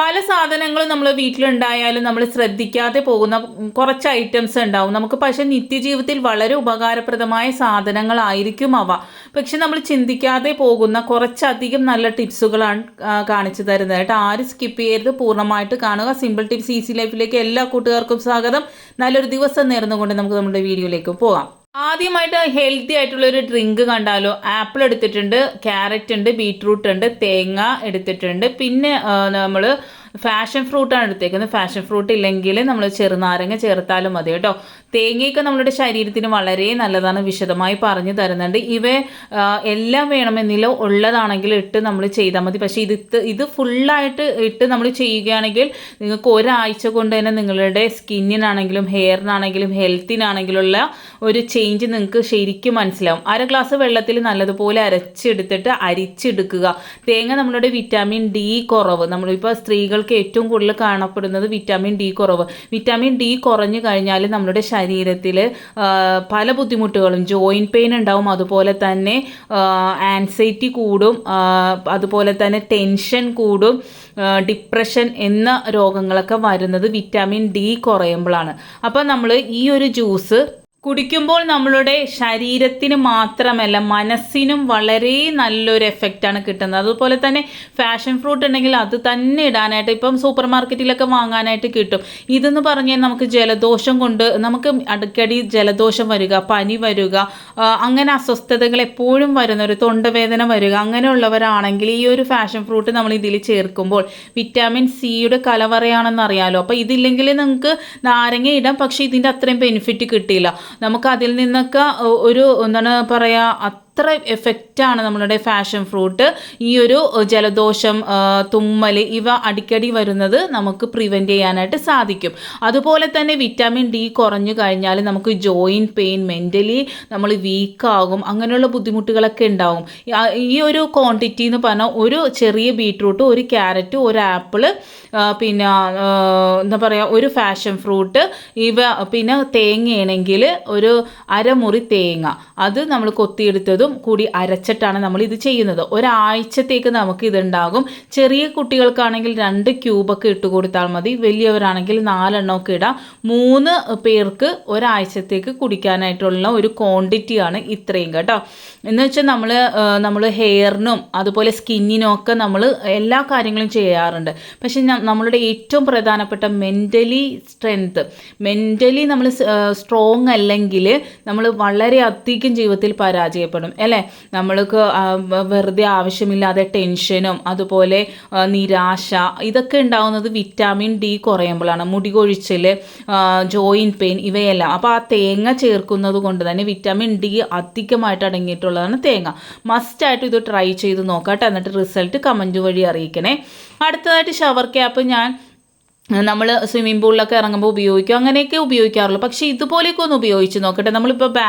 പല സാധനങ്ങളും നമ്മൾ വീട്ടിലുണ്ടായാലും നമ്മൾ ശ്രദ്ധിക്കാതെ പോകുന്ന കുറച്ച് ഐറ്റംസ് ഉണ്ടാവും. നമുക്ക് പക്ഷെ നിത്യജീവിതത്തിൽ വളരെ ഉപകാരപ്രദമായ സാധനങ്ങളായിരിക്കും അവ. പക്ഷെ നമ്മൾ ചിന്തിക്കാതെ പോകുന്ന കുറച്ചധികം നല്ല ടിപ്സുകളാണ് കാണിച്ചു തരുന്നത് കേട്ടോ. ആരും സ്കിപ്പ് ചെയ്യരുത്. പൂർണമായിട്ട് കാണുക. സിമ്പിൾ ടിപ്സ് ഈസി ലൈഫിലേക്ക് എല്ലാ കൂട്ടുകാർക്കും സ്വാഗതം. നല്ലൊരു ദിവസം നേർന്നുകൊണ്ട് നമുക്ക് നമ്മുടെ വീഡിയോയിലേക്ക് പോകാം. ആദ്യമായിട്ട് ഹെൽത്തി ആയിട്ടുള്ള ഒരു ഡ്രിങ്ക് കണ്ടാലോ? ആപ്പിൾ എടുത്തിട്ടുണ്ട് ക്യാരറ്റ് ഉണ്ട് ബീട്രൂട്ട് ഉണ്ട് തേങ്ങ എടുത്തിട്ടുണ്ട്. പിന്നെ നമ്മൾ ഫാഷൻ ഫ്രൂട്ടാണ് എടുത്തേക്കുന്നത്. ഫാഷൻ ഫ്രൂട്ട് ഇല്ലെങ്കിൽ നമ്മൾ ചെറുനാരങ്ങ ചേർത്താലും മതി കേട്ടോ. തേങ്ങയൊക്കെ നമ്മുടെ ശരീരത്തിന് വളരെ നല്ലതാണ് വിശദമായി പറഞ്ഞു തരുന്നുണ്ട്. ഇവ എല്ലാം വേണമെന്നില്ല ഉള്ളതാണെങ്കിൽ ഇട്ട് നമ്മൾ ചെയ്താൽ മതി. പക്ഷേ ഇത് ഇത് ഫുള്ളായിട്ട് ഇട്ട് നമ്മൾ ചെയ്യുകയാണെങ്കിൽ നിങ്ങൾക്ക് ഒരാഴ്ച കൊണ്ട് തന്നെ നിങ്ങളുടെ സ്കിന്നിനാണെങ്കിലും ഹെയറിനാണെങ്കിലും ഹെൽത്തിനാണെങ്കിലുള്ള ഒരു ചേഞ്ച് നിങ്ങൾക്ക് ശരിക്കും മനസ്സിലാവും. അര ഗ്ലാസ് വെള്ളത്തിൽ നല്ലതുപോലെ അരച്ചെടുത്തിട്ട് അരിച്ചെടുക്കുക. തേങ്ങ നമ്മളുടെ വിറ്റാമിൻ ഡി കുറവ്. നമ്മളിപ്പോൾ സ്ത്രീകൾക്ക് ഏറ്റവും കൂടുതൽ കാണപ്പെടുന്നത് വിറ്റാമിൻ ഡി കുറവ്. വിറ്റാമിൻ ഡി കുറഞ്ഞു കഴിഞ്ഞാൽ നമ്മുടെ ശരീരത്തിൽ പല ബുദ്ധിമുട്ടുകളും ജോയിന്റ് പെയിൻ ഉണ്ടാവും അതുപോലെ തന്നെ ആൻസൈറ്റി കൂടും അതുപോലെ തന്നെ ടെൻഷൻ കൂടും ഡിപ്രഷൻ എന്ന രോഗങ്ങളൊക്കെ വരുന്നത് വിറ്റാമിൻ ഡി കുറയുമ്പോഴാണ്. അപ്പോൾ നമ്മൾ ഈ ഒരു ജ്യൂസ് കുടിക്കുമ്പോൾ നമ്മളുടെ ശരീരത്തിന് മാത്രമല്ല മനസ്സിനും വളരെ നല്ലൊരു എഫക്റ്റാണ് കിട്ടുന്നത്. അതുപോലെ തന്നെ ഫാഷൻ ഫ്രൂട്ട് ഉണ്ടെങ്കിൽ അത് തന്നെ ഇടാനായിട്ട് ഇപ്പം സൂപ്പർ മാർക്കറ്റിലൊക്കെ വാങ്ങാനായിട്ട് കിട്ടും. ഇതെന്ന് പറഞ്ഞാൽ നമുക്ക് ജലദോഷം കൊണ്ട് നമുക്ക് അടിക്കടി ജലദോഷം വരിക പനി വരിക അങ്ങനെ അസ്വസ്ഥതകൾ എപ്പോഴും വരുന്ന ഒരു തൊണ്ടവേദന വരിക അങ്ങനെയുള്ളവരാണെങ്കിൽ ഈ ഒരു ഫാഷൻ ഫ്രൂട്ട് നമ്മൾ ഇതിൽ ചേർക്കുമ്പോൾ വിറ്റാമിൻ സിയുടെ കലവറയാണെന്ന് അറിയാമല്ലോ അപ്പോൾ ഇതില്ലെങ്കിൽ നിങ്ങൾക്ക് നാരങ്ങ ഇടാം പക്ഷേ ഇതിന്റെ അത്രയും ബെനിഫിറ്റ് കിട്ടിയില്ല. നമുക്ക് അതിൽ നിന്നൊക്കെ ഒരു എന്താണ് പറയുക അത്ര എഫക്റ്റാണ് നമ്മളുടെ ഫാഷൻ ഫ്രൂട്ട് ഈ ഒരു ജലദോഷം തുമ്മൽ ഇവ അടിക്കടി വരുന്നത് നമുക്ക് പ്രിവെന്റ് ചെയ്യാനായിട്ട് സാധിക്കും. അതുപോലെ തന്നെ വിറ്റാമിൻ ഡി കുറഞ്ഞു കഴിഞ്ഞാൽ നമുക്ക് ജോയിൻ പെയിൻ മെന്റലി നമ്മൾ വീക്കാകും അങ്ങനെയുള്ള ബുദ്ധിമുട്ടുകളൊക്കെ ഉണ്ടാവും. ഈ ഒരു ക്വാണ്ടിറ്റി എന്ന് പറഞ്ഞാൽ ഒരു ചെറിയ ബീട്രൂട്ട് ഒരു ക്യാരറ്റ് ഒരു ആപ്പിൾ പിന്നെ എന്താ പറയുക ഒരു ഫാഷൻ ഫ്രൂട്ട് ഇവ പിന്നെ തേങ്ങയാണെങ്കിൽ ഒരു അരമുറി തേങ്ങ. അത് നമ്മൾ കൊത്തിയെടുത്തതും കൂടി അരച്ചിട്ടാണ് നമ്മൾ ഇത് ചെയ്യുന്നത്. ഒരാഴ്ചത്തേക്ക് നമുക്ക് ഇതുണ്ടാകും. ചെറിയ കുട്ടികൾക്കാണെങ്കിൽ രണ്ട് ക്യൂബൊക്കെ ഇട്ട് കൊടുത്താൽ മതി. വലിയവരാണെങ്കിൽ നാലെണ്ണമൊക്കെ ഇടാം. മൂന്ന് പേർക്ക് ഒരാഴ്ചത്തേക്ക് കുടിക്കാനായിട്ടുള്ള ഒരു ക്വാണ്ടിറ്റിയാണ് ഇത്രയും കേട്ടോ. എന്ന് വെച്ചാൽ നമ്മൾ നമ്മൾ ഹെയറിനും അതുപോലെ സ്കിന്നിനും ഒക്കെ നമ്മൾ എല്ലാ കാര്യങ്ങളും ചെയ്യാറുണ്ട്. പക്ഷേ നമ്മളുടെ ഏറ്റവും പ്രധാനപ്പെട്ട മെന്റലി സ്ട്രെങ്ത് മെന്റലി നമ്മൾ സ്ട്രോങ് അല്ലെങ്കിൽ നമ്മൾ വളരെ അധികം ജീവിതത്തിൽ പരാജയപ്പെടും. അല്ലേ? നമ്മൾക്ക് വെറുതെ ആവശ്യമില്ലാതെ ടെൻഷനും അതുപോലെ നിരാശ ഇതൊക്കെ ഉണ്ടാവുന്നത് വിറ്റാമിൻ ഡി കുറയുമ്പോഴാണ്. മുടി കൊഴിച്ചിൽ ജോയിൻ പെയിൻ ഇവയെല്ലാം. അപ്പോൾ ആ തേങ്ങ ചേർക്കുന്നത് കൊണ്ട് തന്നെ വിറ്റാമിൻ ഡി അധികമായിട്ട് അടങ്ങിയിട്ടുള്ളതാണ് തേങ്ങ. മസ്റ്റ് ആയിട്ട് ഇത് ട്രൈ ചെയ്ത് നോക്കാം എന്നിട്ട് റിസൾട്ട് കമന്റ് വഴി അറിയിക്കണേ. അടുത്തതായിട്ട് ഷവർ ക്യാപ്പ് ഞാൻ നമ്മൾ സ്വിമ്മിംഗ് പൂളിലൊക്കെ ഇറങ്ങുമ്പോൾ ഉപയോഗിക്കും. അങ്ങനെയൊക്കെ ഉപയോഗിക്കാറുള്ളൂ. പക്ഷേ ഇതുപോലെയൊക്കെ ഒന്ന് ഉപയോഗിച്ച് നോക്കട്ടെ. നമ്മളിപ്പോൾ ബാ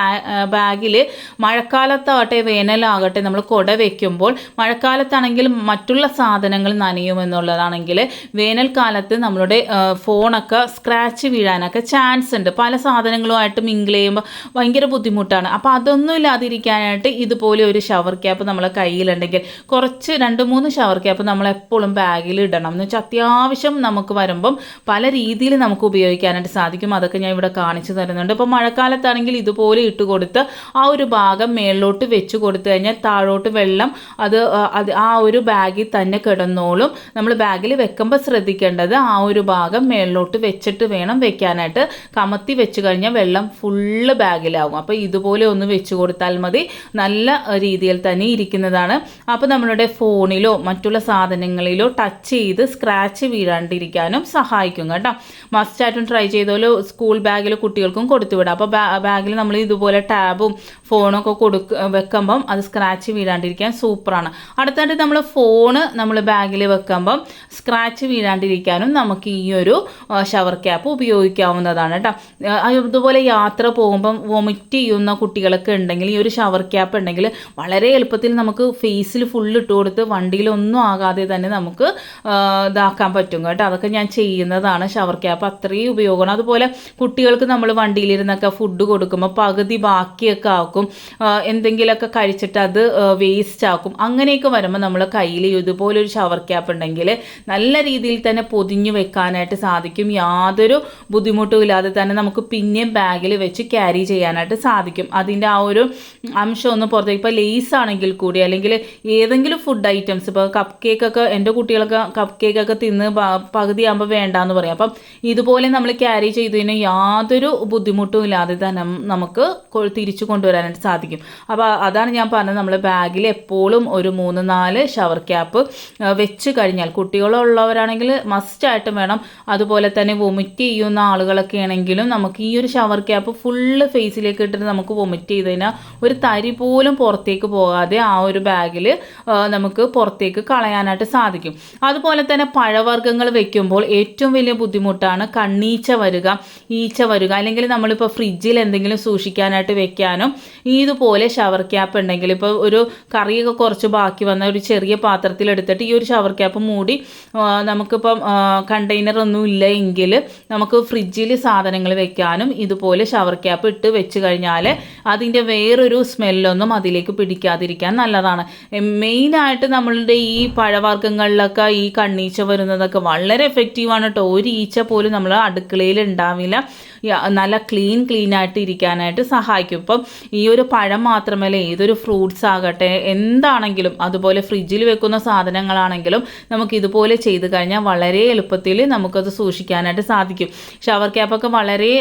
ബാഗിൽ മഴക്കാലത്താകട്ടെ വേനലാകട്ടെ നമ്മൾ കുട വയ്ക്കുമ്പോൾ മഴക്കാലത്താണെങ്കിൽ മറ്റുള്ള സാധനങ്ങൾ നനയുമെന്നുള്ളതാണെങ്കിൽ വേനൽക്കാലത്ത് നമ്മളുടെ ഫോണൊക്കെ സ്ക്രാച്ച് വീഴാനൊക്കെ ചാൻസ് ഉണ്ട്. പല സാധനങ്ങളുമായിട്ട് മിങ്കിൾ ചെയ്യുമ്പോൾ ഭയങ്കര ബുദ്ധിമുട്ടാണ്. അപ്പോൾ അതൊന്നും ഇല്ലാതിരിക്കാനായിട്ട് ഇതുപോലെ ഒരു ഷവർ ക്യാപ്പ് നമ്മളെ കയ്യിലുണ്ടെങ്കിൽ കുറച്ച് രണ്ട് മൂന്ന് ഷവർ ക്യാപ്പ് നമ്മൾ എപ്പോഴും ബാഗിൽ ഇടണം. എന്ന് വെച്ചാൽ അത്യാവശ്യം നമുക്ക് വരുമ്പം പല രീതിയിൽ നമുക്ക് ഉപയോഗിക്കാനായിട്ട് സാധിക്കും. അതൊക്കെ ഞാൻ ഇവിടെ കാണിച്ചു തരുന്നുണ്ട്. ഇപ്പം മഴക്കാലത്താണെങ്കിൽ ഇതുപോലെ ഇട്ട് കൊടുത്ത് ആ ഒരു ഭാഗം മേളിലോട്ട് വെച്ച് കൊടുത്തു കഴിഞ്ഞാൽ താഴോട്ട് വെള്ളം അത് അത് ആ ഒരു ബാഗിൽ തന്നെ കിടന്നോളും. നമ്മൾ ബാഗിൽ വെക്കുമ്പോൾ ശ്രദ്ധിക്കേണ്ടത് ആ ഒരു ഭാഗം മേളിലോട്ട് വെച്ചിട്ട് വേണം വെക്കാനായിട്ട്. കമത്തി വെച്ച് കഴിഞ്ഞാൽ വെള്ളം ഫുള്ള് ബാഗിലാവും. അപ്പോൾ ഇതുപോലെ ഒന്ന് വെച്ച് കൊടുത്താൽ മതി. നല്ല രീതിയിൽ തന്നെ ഇരിക്കുന്നതാണ്. അപ്പോൾ നമ്മളുടെ ഫോണിലോ മറ്റുള്ള സാധനങ്ങളിലോ ടച്ച് ചെയ്ത് സ്ക്രാച്ച് വീഴാണ്ടിരിക്കാനും സഹായിക്കും കേട്ടോ. മസ്റ്റായിട്ടും ട്രൈ ചെയ്തോലും സ്കൂൾ ബാഗിൽ കുട്ടികൾക്കും കൊടുത്തു വിടാം. അപ്പോൾ ബാഗിൽ നമ്മൾ ഇതുപോലെ ടാബും ഫോണും ഒക്കെ കൊടുക്ക വെക്കുമ്പം അത് സ്ക്രാച്ച് വീഴാണ്ടിരിക്കാൻ സൂപ്പറാണ് അടുത്തായിട്ട് നമ്മൾ ഫോണ് നമ്മൾ ബാഗിൽ വെക്കുമ്പം സ്ക്രാച്ച് വീഴാണ്ടിരിക്കാനും നമുക്ക് ഈ ഒരു ഷവർ ക്യാപ്പ് ഉപയോഗിക്കാവുന്നതാണ് കേട്ടോ. അതുപോലെ യാത്ര പോകുമ്പം വൊമിറ്റ് ചെയ്യുന്ന കുട്ടികളൊക്കെ ഉണ്ടെങ്കിൽ ഈ ഒരു ഷവർ ക്യാപ്പ് ഉണ്ടെങ്കിൽ വളരെ എളുപ്പത്തിൽ നമുക്ക് ഫേസിൽ ഫുൾ ഇട്ട് കൊടുത്ത് വണ്ടിയിലൊന്നും ആകാതെ തന്നെ നമുക്ക് ഇതാക്കാൻ പറ്റും കേട്ടോ. അതൊക്കെ ഞാൻ ചെയ്യുന്നതാണ് ഷവർ ക്യാപ്പ്. അത്രയും ഉപയോഗമാണ്. അതുപോലെ കുട്ടികൾക്ക് നമ്മൾ വണ്ടിയിലിരുന്നൊക്കെ ഫുഡ് കൊടുക്കുമ്പോൾ പകുതി ബാക്കിയൊക്കെ ആക്കും. എന്തെങ്കിലുമൊക്കെ കഴിച്ചിട്ട് അത് വേസ്റ്റ് ആക്കും. അങ്ങനെയൊക്കെ വരുമ്പോൾ നമ്മൾ കയ്യിൽ ഇതുപോലൊരു ഷവർ ക്യാപ്പ് ഉണ്ടെങ്കിൽ നല്ല രീതിയിൽ തന്നെ പൊതിഞ്ഞു വെക്കാനായിട്ട് സാധിക്കും. യാതൊരു ബുദ്ധിമുട്ടും ഇല്ലാതെ തന്നെ നമുക്ക് പിന്നെയും ബാഗിൽ വെച്ച് ക്യാരി ചെയ്യാനായിട്ട് സാധിക്കും. അതിന്റെ ആ ഒരു അംശം ഒന്ന് പുറത്തേക്ക് ഇപ്പോൾ ലേസ് ആണെങ്കിൽ കൂടി അല്ലെങ്കിൽ ഏതെങ്കിലും ഫുഡ് ഐറ്റംസ് ഇപ്പോൾ കപ്പ് കേക്കൊക്കെ എന്റെ കുട്ടികളൊക്കെ കപ്പ് കേക്കൊക്കെ തിന്ന് പ- പകുതിയാകുമ്പോൾ വേണ്ടാന്ന് പറയും. അപ്പം ഇതുപോലെ നമ്മൾ ക്യാരി ചെയ്തതിന് യാതൊരു ബുദ്ധിമുട്ടും ഇല്ലാതെ തന്നെ നമുക്ക് തിരിച്ചു കൊണ്ടുവരാനായിട്ട് സാധിക്കും. അപ്പോൾ അതാണ് ഞാൻ പറഞ്ഞത്. നമ്മൾ ബാഗിൽ എപ്പോഴും ഒരു മൂന്ന് നാല് ഷവർ ക്യാപ്പ് വെച്ച് കഴിഞ്ഞാൽ കുട്ടികളുള്ളവരാണെങ്കിൽ മസ്റ്റ് മസ്റ്റായിട്ടും വേണം. അതുപോലെ തന്നെ വൊമിറ്റ് ചെയ്യുന്ന ആളുകളൊക്കെ ആണെങ്കിലും നമുക്ക് ഈ ഒരു ഷവർ ക്യാപ്പ് ഫുള്ള് ഫേസിലേക്ക് ഇട്ടിട്ട് നമുക്ക് വൊമിറ്റ് ചെയ്ത് കഴിഞ്ഞാൽ ഒരു തരി പോലും പുറത്തേക്ക് പോകാതെ ആ ഒരു ബാഗിൽ നമുക്ക് പുറത്തേക്ക് കളയാനായിട്ട് സാധിക്കും. അതുപോലെ തന്നെ പഴവർഗങ്ങൾ വെക്കുമ്പോൾ ഏറ്റവും വലിയ ബുദ്ധിമുട്ടാണ് കണ്ണീച്ച വരിക ഈച്ച വരിക. അല്ലെങ്കിൽ നമ്മളിപ്പോൾ ഫ്രിഡ്ജിൽ എന്തെങ്കിലും സൂക്ഷിക്കാനായിട്ട് വെക്കാനും ഇതുപോലെ ഷവർ ക്യാപ്പ് ഉണ്ടെങ്കിൽ ഇപ്പോൾ ഒരു കറിയൊക്കെ കുറച്ച് ബാക്കി വന്ന ഒരു ചെറിയ പാത്രത്തിൽ എടുത്തിട്ട് ഈ ഒരു ഷവർ ക്യാപ്പ് മൂടി നമുക്കിപ്പം കണ്ടെയ്നർ ഒന്നും ഇല്ല എങ്കിൽ നമുക്ക് ഫ്രിഡ്ജിൽ സാധനങ്ങൾ വെക്കാനും ഇതുപോലെ ഷവർ ക്യാപ്പ് ഇട്ട് വെച്ച് കഴിഞ്ഞാൽ അതിന്റെ വേറൊരു സ്മെല്ലൊന്നും അതിലേക്ക് പിടിക്കാതിരിക്കാൻ നല്ലതാണ്. മെയിനായിട്ട് നമ്മളുടെ ഈ പഴവർഗങ്ങളിലൊക്കെ ഈ കണ്ണീച്ച വരുന്നതൊക്കെ വളരെ എഫക്റ്റീവാണ് കേട്ടോ. ഒരു ഈച്ച പോലും നമ്മൾ അടുക്കളയിൽ ഉണ്ടാവില്ല. നല്ല ക്ലീൻ ക്ലീൻ ആയിട്ട് ഇരിക്കാനായിട്ട് സഹായിക്കും. ഇപ്പം ഈ ഒരു പഴം മാത്രമല്ല ഏതൊരു ഫ്രൂട്ട്സ് ആകട്ടെ എന്താണെങ്കിലും അതുപോലെ ഫ്രിഡ്ജിൽ വെക്കുന്ന സാധനങ്ങളാണെങ്കിലും നമുക്ക് ഇതുപോലെ ചെയ്ത് കഴിഞ്ഞാൽ വളരെ എളുപ്പത്തിൽ നമുക്കത് സൂക്ഷിക്കാനായിട്ട് സാധിക്കും. ഷവർ ക്യാപ്പൊക്കെ വളരെ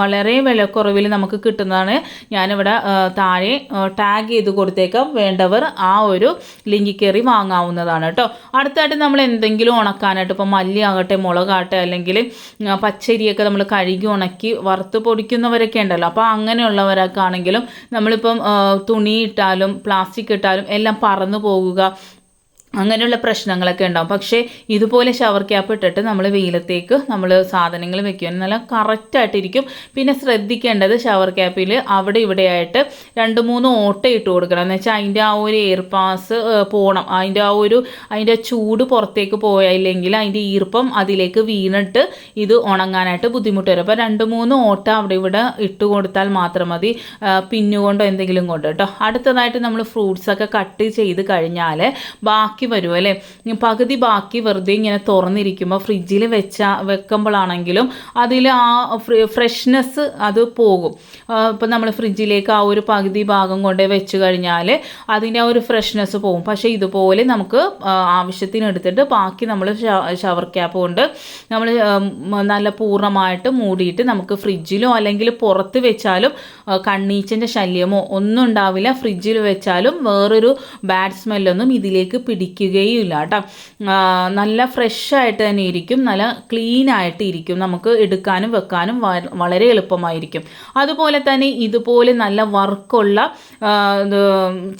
വളരെ വിലക്കുറവിൽ നമുക്ക് കിട്ടുന്നതാണ്. ഞാനിവിടെ താഴെ ടാഗ് ചെയ്ത് കൊടുത്തേക്കാം. വേണ്ടവർ ആ ഒരു ലിങ്കിൽ കയറി വാങ്ങാവുന്നതാണ് കേട്ടോ. അടുത്തായിട്ട് നമ്മൾ എന്തെങ്കിലും ഉണക്കാനായിട്ട് ഇപ്പോൾ മല്ലി ആകട്ടെ മുളകാട്ടെ അല്ലെങ്കിൽ പച്ചരിയൊക്കെ നമ്മൾ കഴുകി ഉണക്കി വറുത്ത് പൊടിക്കുന്നവരൊക്കെ ഉണ്ടല്ലോ. അപ്പോൾ അങ്ങനെയുള്ളവരൊക്കെ ആണെങ്കിലും നമ്മളിപ്പം തുണി ഇട്ടാലും പ്ലാസ്റ്റിക് ഇട്ടാലും എല്ലാം പറന്നു പോകുക. അങ്ങനെയുള്ള പ്രശ്നങ്ങളൊക്കെ ഉണ്ടാവും. പക്ഷേ ഇതുപോലെ ഷവർ ക്യാപ്പ് ഇട്ടിട്ട് നമ്മൾ വെയിലത്തേക്ക് നമ്മൾ സാധനങ്ങൾ വെക്കുകയും നല്ല കറക്റ്റായിട്ടിരിക്കും. പിന്നെ ശ്രദ്ധിക്കേണ്ടത് ഷവർ ക്യാപ്പിൽ അവിടെ ഇവിടെയായിട്ട് രണ്ട് മൂന്ന് ഓട്ട ഇട്ട് കൊടുക്കണം. എന്ന് വെച്ചാൽ അതിന്റെ ആ ഒരു എയർ പാസ് പോകണം അതിന്റെ ആ ഒരു അതിന്റെ ചൂട് പുറത്തേക്ക് പോയില്ലെങ്കിൽ അതിന്റെ ഈർപ്പം അതിലേക്ക് വീണിട്ട് ഇത് ഉണങ്ങാനായിട്ട് ബുദ്ധിമുട്ട് വരും. അപ്പോൾ രണ്ട് മൂന്ന് ഓട്ട അവിടെ ഇവിടെ ഇട്ട് കൊടുത്താൽ മാത്രം മതി. പിന്നുകൊണ്ടോ എന്തെങ്കിലും കൊണ്ട് കേട്ടോ അടുത്തതായിട്ട് നമ്മൾ ഫ്രൂട്ട്സൊക്കെ കട്ട് ചെയ്ത് കഴിഞ്ഞാൽ ബാക്കി വരും അല്ലേ? പകുതി ബാക്കി വെറുതെ ഇങ്ങനെ തുറന്നിരിക്കുമ്പോൾ ഫ്രിഡ്ജിൽ വെച്ച വെക്കുമ്പോഴാണെങ്കിലും അതിൽ ആ ഫ്രഷ്നെസ് അത് പോകും. ഇപ്പം നമ്മൾ ഫ്രിഡ്ജിലേക്ക് ആ ഒരു പകുതി ഭാഗം കൊണ്ട് വെച്ച് കഴിഞ്ഞാൽ അതിന്റെ ആ ഒരു ഫ്രഷ്നെസ് പോകും. പക്ഷേ ഇതുപോലെ നമുക്ക് ആവശ്യത്തിനെടുത്തിട്ട് ബാക്കി നമ്മൾ ഷവർ ക്യാപ്പ് കൊണ്ട് നമ്മൾ നല്ല പൂർണമായിട്ട് മൂടിയിട്ട് നമുക്ക് ഫ്രിഡ്ജിലോ അല്ലെങ്കിൽ പുറത്ത് വെച്ചാലും കണ്ണീച്ചന്റെ ശല്യമോ ഒന്നും ഉണ്ടാവില്ല. ഫ്രിഡ്ജിൽ വെച്ചാലും വേറൊരു ബാഡ് സ്മെല്ലൊന്നും ഇതിലേക്ക് പിടിക്കുകയില്ല കേട്ടോ. നല്ല ഫ്രഷ് ആയിട്ട് തന്നെ ഇരിക്കും നല്ല ക്ലീൻ ആയിട്ട് ഇരിക്കും. നമുക്ക് എടുക്കാനും വെക്കാനും വളരെ എളുപ്പമായിരിക്കും. അതുപോലെ തന്നെ ഇതുപോലെ നല്ല വർക്കുള്ള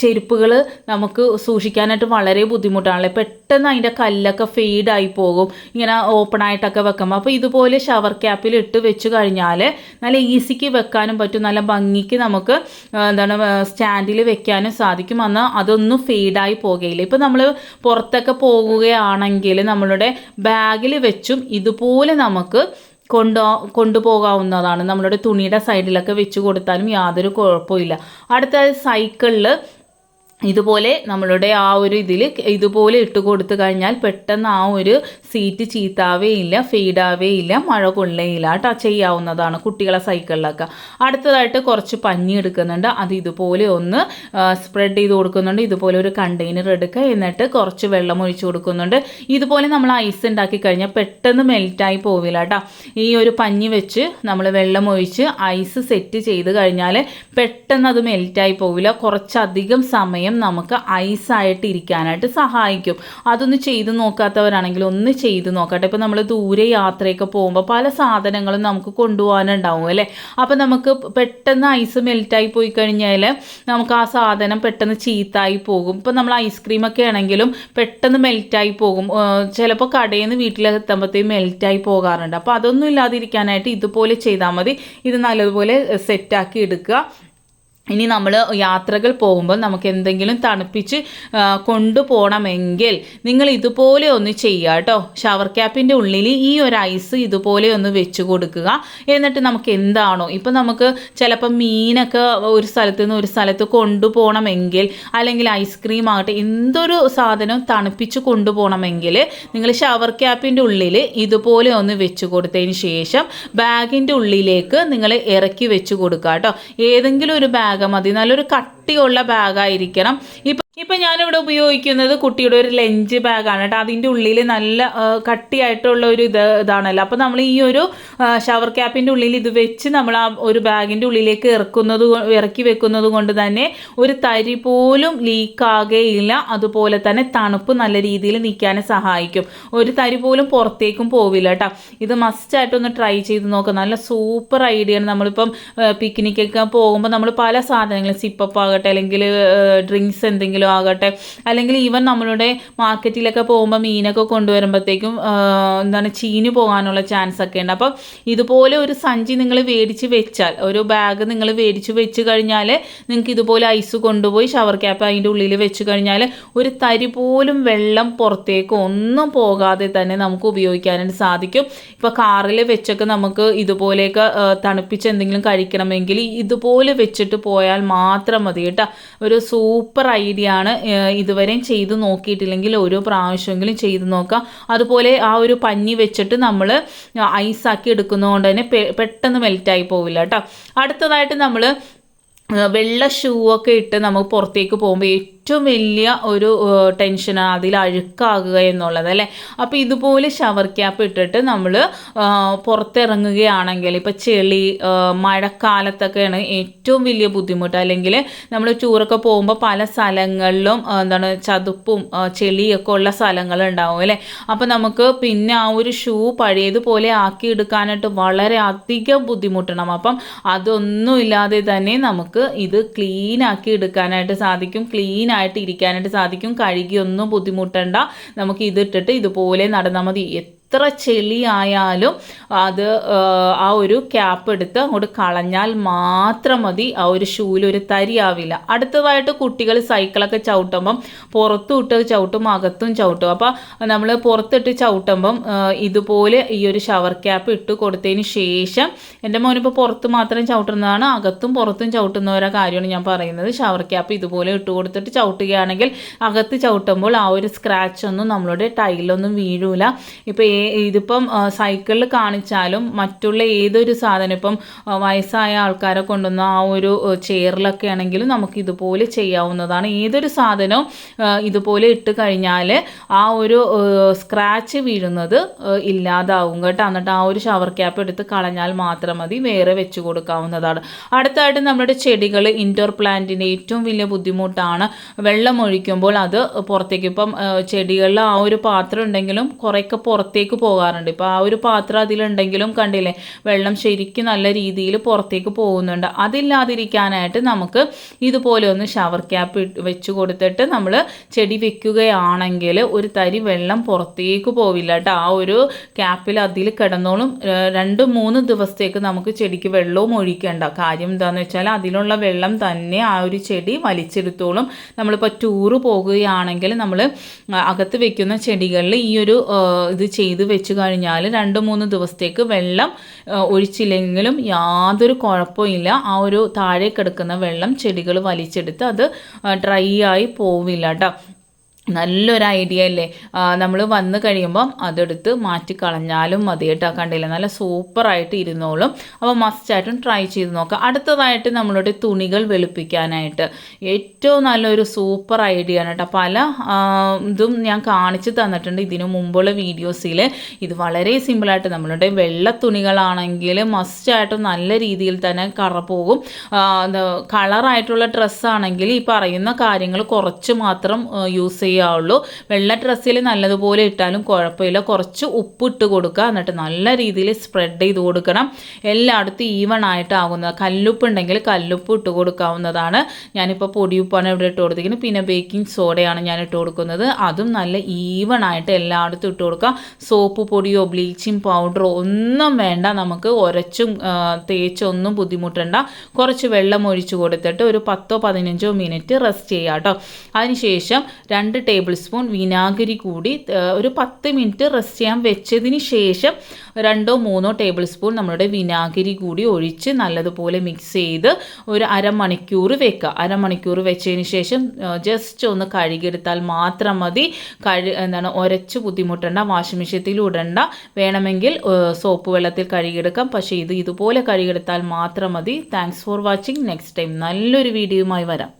ചെരുപ്പുകൾ നമുക്ക് സൂക്ഷിക്കാനായിട്ട് വളരെ ബുദ്ധിമുട്ടാണല്ലേ. പെട്ടെന്ന് അതിന്റെ കല്ലൊക്കെ ഫെയ്ഡായി പോകും. ഇങ്ങനെ ഓപ്പൺ ആയിട്ടൊക്കെ വെക്കുമ്പോൾ. അപ്പോൾ ഇതുപോലെ ഷവർ ക്യാപ്പിൽ ഇട്ട് വെച്ച് കഴിഞ്ഞാൽ നല്ല ഈസിക്ക് വെക്കാനും പറ്റും. നല്ല ഭംഗിക്ക് നമുക്ക് എന്താണ് സ്റ്റാൻഡിൽ വെക്കാനും സാധിക്കും. എന്നാൽ അതൊന്നും ഫെയ്ഡായി പോകുകയില്ല ഇപ്പോൾ നമ്മൾ പുറത്തൊക്കെ പോകുകയാണെങ്കിൽ നമ്മളുടെ ബാഗിൽ വെച്ചും ഇതുപോലെ നമുക്ക് കൊണ്ടു കൊണ്ടുപോകാവുന്നതാണ്. നമ്മളുടെ തുണിയുടെ സൈഡിലൊക്കെ വെച്ച് കൊടുത്താലും യാതൊരു കുഴപ്പമില്ല അടുത്ത സൈക്കിളിൽ ഇതുപോലെ നമ്മളുടെ ആ ഒരു ഇതിൽ ഇതുപോലെ ഇട്ട് കൊടുത്തു കഴിഞ്ഞാൽ പെട്ടെന്ന് ആ ഒരു സീറ്റ് ചീത്താവേ ഇല്ല ഫെയ്ഡാവേ ഇല്ല മഴ കൊള്ളേയില്ല. കേട്ടോ ചെയ്യാവുന്നതാണ് കുട്ടികളെ സൈക്കിളിലൊക്കെ അടുത്തതായിട്ട് കുറച്ച് പഞ്ഞി എടുക്കുന്നുണ്ട്. അത് ഇതുപോലെ ഒന്ന് സ്പ്രെഡ് ചെയ്ത് കൊടുക്കുന്നുണ്ട്. ഇതുപോലെ ഒരു കണ്ടെയ്നർ എടുക്കുക. എന്നിട്ട് കുറച്ച് വെള്ളം ഒഴിച്ചു കൊടുക്കുന്നുണ്ട്. ഇതുപോലെ നമ്മൾ ഐസ് ഉണ്ടാക്കി കഴിഞ്ഞാൽ പെട്ടെന്ന് മെൽറ്റായി പോവില്ല കേട്ടോ ഈ ഒരു പഞ്ഞി വെച്ച് നമ്മൾ വെള്ളം ഒഴിച്ച് ഐസ് സെറ്റ് ചെയ്ത് കഴിഞ്ഞാൽ പെട്ടെന്ന് അത് മെൽറ്റായി പോവില്ല. കുറച്ചധികം സമയം നമുക്ക് ഐസായിട്ട് ഇരിക്കാനായിട്ട് സഹായിക്കും. അതൊന്ന് ചെയ്തു നോക്കാത്തവരാണെങ്കിൽ ഒന്ന് ചെയ്ത് നോക്കട്ടെ. ഇപ്പം നമ്മൾ ദൂരെ യാത്രയൊക്കെ പോകുമ്പോൾ പല സാധനങ്ങളും നമുക്ക് കൊണ്ടുപോകാനുണ്ടാവും അല്ലേ? അപ്പം നമുക്ക് പെട്ടെന്ന് ഐസ് മെൽറ്റായി പോയി കഴിഞ്ഞാൽ നമുക്ക് ആ സാധനം പെട്ടെന്ന് ചീത്തായി പോകും. ഇപ്പം നമ്മൾ ഐസ്ക്രീമൊക്കെ ആണെങ്കിലും പെട്ടെന്ന് മെൽറ്റായി പോകും. ചിലപ്പോൾ കടയിൽ നിന്ന് വീട്ടിലെത്തുമ്പോഴത്തേക്കും മെൽറ്റായി പോകാറുണ്ട്. അപ്പോൾ അതൊന്നും ഇല്ലാതിരിക്കാനായിട്ട് ഇതുപോലെ ചെയ്താൽ മതി. ഇത് നല്ലതുപോലെ സെറ്റാക്കി എടുക്കുക. ഇനി നമ്മൾ യാത്രകൾ പോകുമ്പോൾ നമുക്ക് എന്തെങ്കിലും തണുപ്പിച്ച് കൊണ്ടുപോകണമെങ്കിൽ നിങ്ങൾ ഇതുപോലെ ഒന്ന് ചെയ്യുക കേട്ടോ. ഷവർ ക്യാപ്പിന്റെ ഉള്ളിൽ ഈ ഒരു ഐസ് ഇതുപോലെ ഒന്ന് വെച്ച് കൊടുക്കുക. എന്നിട്ട് നമുക്ക് എന്താണോ ഇപ്പം നമുക്ക് ചിലപ്പം മീനൊക്കെ ഒരു സ്ഥലത്ത് നിന്ന് ഒരു സ്ഥലത്ത് കൊണ്ടുപോകണമെങ്കിൽ അല്ലെങ്കിൽ ഐസ്ക്രീം ആകട്ടെ എന്തൊരു സാധനവും തണുപ്പിച്ച് കൊണ്ടുപോകണമെങ്കിൽ നിങ്ങൾ ഷവർ ക്യാപ്പിന്റെ ഉള്ളിൽ ഇതുപോലെ ഒന്ന് വെച്ച് കൊടുത്തതിന് ശേഷം ബാഗിന്റെ ഉള്ളിലേക്ക് നിങ്ങൾ ഇറക്കി വെച്ച് കൊടുക്കുക കേട്ടോ. ഏതെങ്കിലും ഒരു ബാഗ് മതി. നല്ലൊരു കട്ടിയുള്ള ബാഗായിരിക്കണം. ഇപ്പം ഇപ്പം ഞാനിവിടെ ഉപയോഗിക്കുന്നത് കുട്ടിയുടെ ഒരു ലഞ്ച് ബാഗാണ് കേട്ടോ. അതിന്റെ ഉള്ളിൽ നല്ല കട്ടിയായിട്ടുള്ള ഒരു ഇത് ഇതാണല്ലോ. അപ്പോൾ നമ്മൾ ഈ ഒരു ഷവർ ക്യാപ്പിന്റെ ഉള്ളിൽ ഇത് വെച്ച് നമ്മൾ ആ ഒരു ബാഗിന്റെ ഉള്ളിലേക്ക് ഇറക്കുന്നത് ഇറക്കി വെക്കുന്നത് കൊണ്ട് തന്നെ ഒരു തരി പോലും ലീക്കാകുകയില്ല അതുപോലെ തന്നെ തണുപ്പ് നല്ല രീതിയിൽ നിൽക്കാൻ സഹായിക്കും. ഒരു തരി പോലും പുറത്തേക്കും പോവില്ല കേട്ടോ. ഇത് മസ്റ്റായിട്ടൊന്ന് ട്രൈ ചെയ്ത് നോക്കുക നല്ല സൂപ്പർ ഐഡിയ ആണ് നമ്മളിപ്പം പിക്നിക്കൊക്കെ പോകുമ്പോൾ നമ്മൾ പല സാധനങ്ങളും സിപ്പപ്പ് ആകട്ടെ അല്ലെങ്കിൽ ഡ്രിങ്ക്സ് എന്തെങ്കിലും ആകട്ടെ അല്ലെങ്കിൽ ഈവൻ നമ്മളുടെ മാർക്കറ്റിലൊക്കെ പോകുമ്പോൾ മീനൊക്കെ കൊണ്ടുവരുമ്പോഴത്തേക്കും എന്താണ് ചീഞ്ഞു പോകാനുള്ള ചാൻസ് ഒക്കെ ഉണ്ട്. അപ്പം ഇതുപോലെ ഒരു സഞ്ചി നിങ്ങൾ മേടിച്ച് വെച്ചാൽ ഒരു ബാഗ് നിങ്ങൾ മേടിച്ച് വെച്ച് കഴിഞ്ഞാൽ നിങ്ങൾക്ക് ഇതുപോലെ ഐസ് കൊണ്ടുപോയി ഷവർ ക്യാപ്പ് അതിന്റെ ഉള്ളിൽ വെച്ച് കഴിഞ്ഞാൽ ഒരു തരി പോലും വെള്ളം പുറത്തേക്ക് ഒന്നും പോകാതെ തന്നെ നമുക്ക് ഉപയോഗിക്കാനായിട്ട് സാധിക്കും. ഇപ്പോൾ കാറിൽ വെച്ചൊക്കെ നമുക്ക് ഇതുപോലെയൊക്കെ തണുപ്പിച്ച് എന്തെങ്കിലും കഴിക്കണമെങ്കിൽ ഇതുപോലെ വെച്ചിട്ട് പോയാൽ മാത്രം മതി. കേട്ടോ. ഒരു സൂപ്പർ ഐഡിയ ആണ് ഇതുവരെയും ചെയ്ത് നോക്കിയിട്ടില്ലെങ്കിൽ ഓരോ പ്രാവശ്യമെങ്കിലും ചെയ്ത് നോക്കാം. അതുപോലെ ആ ഒരു പഞ്ഞി വെച്ചിട്ട് നമ്മൾ ഐസാക്കി എടുക്കുന്നതുകൊണ്ട് തന്നെ പെട്ടെന്ന് മെൽറ്റായി പോവില്ല കേട്ടോ. അടുത്തതായിട്ട് നമ്മൾ വെള്ള ഷൂ ഒക്കെ ഇട്ട് നമുക്ക് പുറത്തേക്ക് പോകുമ്പോൾ ഏറ്റവും വലിയ ഒരു ടെൻഷനാണ് അതിൽ അഴുക്കാകുക എന്നുള്ളത് അല്ലേ? അപ്പോൾ ഇതുപോലെ ഷവർ ക്യാപ്പ് ഇട്ടിട്ട് നമ്മൾ പുറത്തിറങ്ങുകയാണെങ്കിൽ ഇപ്പോൾ ചെളി മഴക്കാലത്തൊക്കെയാണ് ഏറ്റവും വലിയ ബുദ്ധിമുട്ട്. അല്ലെങ്കിൽ നമ്മൾ ടൂറൊക്കെ പോകുമ്പോൾ പല സ്ഥലങ്ങളിലും എന്താണ് ചതുപ്പും ചെളിയൊക്കെ ഉള്ള സ്ഥലങ്ങളുണ്ടാവും അല്ലേ? അപ്പോൾ നമുക്ക് പിന്നെ ആ ഒരു ഷൂ പഴയതുപോലെ ആക്കി എടുക്കാനായിട്ട് വളരെ അധികം ബുദ്ധിമുട്ടണം. അപ്പം അതൊന്നുമില്ലാതെ തന്നെ നമുക്ക് ഇത് ക്ലീൻ ആക്കി എടുക്കാനായിട്ട് സാധിക്കും. ക്ലീൻ ആയിട്ട് ഇരിക്കാനായിട്ട് സാധിക്കും. കഴുകിയൊന്നും ബുദ്ധിമുട്ടണ്ട. നമുക്ക് ഇതിട്ടിട്ട് ഇതുപോലെ നടന്നാൽ മതി. എത്ര ചെളിയായാലും അത് ആ, ഒരു ക്യാപ്പ് എടുത്ത് അങ്ങോട്ട് കളഞ്ഞാൽ മാത്രം മതി. ആ ഒരു ഷൂവിൽ ഒരു തരിയാവില്ല അടുത്തതായിട്ട് കുട്ടികൾ സൈക്കിളൊക്കെ ചവിട്ടുമ്പം പുറത്തും ഇട്ട് ചവിട്ടും അകത്തും ചവിട്ടും. അപ്പോൾ നമ്മൾ പുറത്തിട്ട് ചവിട്ടുമ്പം ഇതുപോലെ ഈ ഒരു ഷവർ ക്യാപ്പ് ഇട്ട് കൊടുത്തതിന് ശേഷം എന്റെ മോനിപ്പോൾ പുറത്ത് മാത്രം ചവിട്ടുന്നതാണ് അകത്തും പുറത്തും ചവിട്ടുന്നവരെ കാര്യമാണ് ഞാൻ പറയുന്നത്. ഷവർ ക്യാപ്പ് ഇതുപോലെ ഇട്ട് കൊടുത്തിട്ട് ചവിട്ടുകയാണെങ്കിൽ അകത്ത് ചവിട്ടുമ്പോൾ ആ ഒരു സ്ക്രാച്ച് ഒന്നും നമ്മളുടെ ടൈലൊന്നും വീഴൂല. ഇപ്പോൾ ഇതിപ്പം സൈക്കിളിൽ കാണിച്ചാലും മറ്റുള്ള ഏതൊരു സാധനം ഇപ്പം വയസ്സായ ആൾക്കാരെ കൊണ്ടുവന്ന ആ ഒരു ചെയറിലൊക്കെ ആണെങ്കിലും നമുക്ക് ഇതുപോലെ ചെയ്യാവുന്നതാണ്. ഏതൊരു സാധനവും ഇതുപോലെ ഇട്ട് കഴിഞ്ഞാൽ ആ ഒരു സ്ക്രാച്ച് വീഴുന്നത് ഇല്ലാതാവും കേട്ടോ. എന്നിട്ട് ആ ഒരു ഷവർ ക്യാപ്പ് എടുത്ത് കളഞ്ഞാൽ മാത്രം മതി വേറെ വെച്ച് കൊടുക്കാവുന്നതാണ്. അടുത്തായിട്ട് നമ്മുടെ ചെടികൾ ഇൻഡോർ പ്ലാന്റിന്റെ ഏറ്റവും വലിയ ബുദ്ധിമുട്ടാണ്. വെള്ളം ഒഴിക്കുമ്പോൾ അത് പുറത്തേക്ക് ഇപ്പം ചെടികളിൽ ആ ഒരു പാത്രം ഉണ്ടെങ്കിലും കുറേയൊക്കെ പുറത്തേക്ക് പോകാറുണ്ട്. ഇപ്പോൾ ആ ഒരു പാത്രം അതിലുണ്ടെങ്കിലും കണ്ടില്ലേ വെള്ളം ശരിക്കും നല്ല രീതിയിൽ പുറത്തേക്ക് പോകുന്നുണ്ട്. അതില്ലാതിരിക്കാനായിട്ട് നമുക്ക് ഇതുപോലെ ഒന്ന് ഷവർ ക്യാപ്പ് വെച്ച് കൊടുത്തിട്ട് നമ്മൾ ചെടി വെക്കുകയാണെങ്കിൽ ഒരു തരി വെള്ളം പുറത്തേക്ക് പോവില്ല കേട്ടോ. ആ ഒരു ക്യാപ്പിൽ അതിൽ കിടന്നോളും. രണ്ട് മൂന്ന് ദിവസത്തേക്ക് നമുക്ക് ചെടിക്ക് വെള്ളവും ഒഴിക്കേണ്ട. കാര്യം എന്താണെന്ന് വെച്ചാൽ അതിലുള്ള വെള്ളം തന്നെ ആ ഒരു ചെടി വലിച്ചെടുത്തോളും. നമ്മളിപ്പോൾ ടൂറ് പോകുകയാണെങ്കിൽ നമ്മൾ അകത്ത് വെക്കുന്ന ചെടികളിൽ ഈ ഒരു ഇത് ചെയ്ത് വെച്ച് കഴിഞ്ഞാൽ രണ്ട് മൂന്ന് ദിവസത്തേക്ക് വെള്ളം ഒഴിച്ചില്ലെങ്കിലും യാതൊരു കുഴപ്പമില്ല ആ ഒരു താഴെ കിടക്കുന്ന വെള്ളം ചെടികൾ വലിച്ചെടുത്ത് അത് ഡ്രൈ ആയി പോവില്ല കേട്ടോ നല്ലൊരു ഐഡിയ അല്ലേ? നമ്മൾ വന്ന് കഴിയുമ്പം അതെടുത്ത് മാറ്റി കളഞ്ഞാലും മതി കേട്ടോ കണ്ടില്ല? നല്ല സൂപ്പറായിട്ട് ഇരുന്നോളും. അപ്പോൾ മസ്റ്റായിട്ടും ട്രൈ ചെയ്ത് നോക്കാം. അടുത്തതായിട്ട് നമ്മളുടെ തുണികൾ വെളുപ്പിക്കാനായിട്ട്. ഏറ്റവും നല്ലൊരു സൂപ്പർ ഐഡിയ ആണ് കേട്ടോ. പല ഇതും ഞാൻ കാണിച്ചു തന്നിട്ടുണ്ട് ഇതിനു മുമ്പുള്ള വീഡിയോസിൽ ഇത് വളരെ സിമ്പിളായിട്ട് നമ്മളുടെ വെള്ള തുണികളാണെങ്കിൽ മസ്റ്റായിട്ടും നല്ല രീതിയിൽ തന്നെ കറ പോകും. കളറായിട്ടുള്ള ഡ്രസ്സാണെങ്കിൽ ഈ പറയുന്ന കാര്യങ്ങൾ കുറച്ച് മാത്രം യൂസ് ചെയ്യുക ചെയ്യാവുള്ളൂ. വെള്ള ഡ്രസ്സിൽ നല്ലതുപോലെ ഇട്ടാലും കുഴപ്പമില്ല. കുറച്ച് ഉപ്പ് ഇട്ട് കൊടുക്കുക എന്നിട്ട് നല്ല രീതിയിൽ സ്പ്രെഡ് ചെയ്ത് കൊടുക്കണം. എല്ലായിടത്തും ഈവൺ ആയിട്ടാകുന്നത് കല്ലുപ്പ് ഉണ്ടെങ്കിൽ കല്ലുപ്പ് ഇട്ട് കൊടുക്കാവുന്നതാണ്. ഞാനിപ്പോൾ പൊടിയുപ്പാണ് ഇവിടെ ഇട്ട് കൊടുത്തിരിക്കുന്നത്. പിന്നെ ബേക്കിംഗ് സോഡയാണ് ഞാൻ ഇട്ട് കൊടുക്കുന്നത്. അതും നല്ല ഈവൺ ആയിട്ട് എല്ലായിടത്തും ഇട്ട് കൊടുക്കുക. സോപ്പ് പൊടിയോ ബ്ലീച്ചിങ് പൗഡറോ ഒന്നും വേണ്ട. നമുക്ക് ഒരച്ചും തേച്ചൊന്നും ബുദ്ധിമുട്ടണ്ട. കുറച്ച് വെള്ളം ഒഴിച്ചു കൊടുത്തിട്ട് ഒരു പത്തോ പതിനഞ്ചോ മിനിറ്റ് റെസ്റ്റ് ചെയ്യുക കേട്ടോ. അതിനുശേഷം രണ്ട് ടേബിൾ സ്പൂൺ വിനാഗിരി കൂടി ഒരു പത്ത് മിനിറ്റ് റെസ്റ്റ് ചെയ്യാൻ വെച്ചതിന് ശേഷം രണ്ടോ മൂന്നോ ടേബിൾ സ്പൂൺ നമ്മുടെ വിനാഗിരി കൂടി ഒഴിച്ച് നല്ലതുപോലെ മിക്സ് ചെയ്ത് ഒരു അരമണിക്കൂർ വെക്കുക. അരമണിക്കൂർ വെച്ചതിന് ശേഷം ജസ്റ്റ് ഒന്ന് കഴുകിയെടുത്താൽ മാത്രം മതി. കഴു എന്താണ് ഒരച്ച് ബുദ്ധിമുട്ടണ്ട വാഷിംഗ് മെഷീനിൽ ഇടണ്ട. വേണമെങ്കിൽ സോപ്പ് വെള്ളത്തിൽ കഴുകിയെടുക്കാം. പക്ഷേ ഇത് ഇതുപോലെ കഴുകിയെടുത്താൽ മാത്രം മതി. Thanks for watching next time നല്ലൊരു വീഡിയോയുമായി വരാം.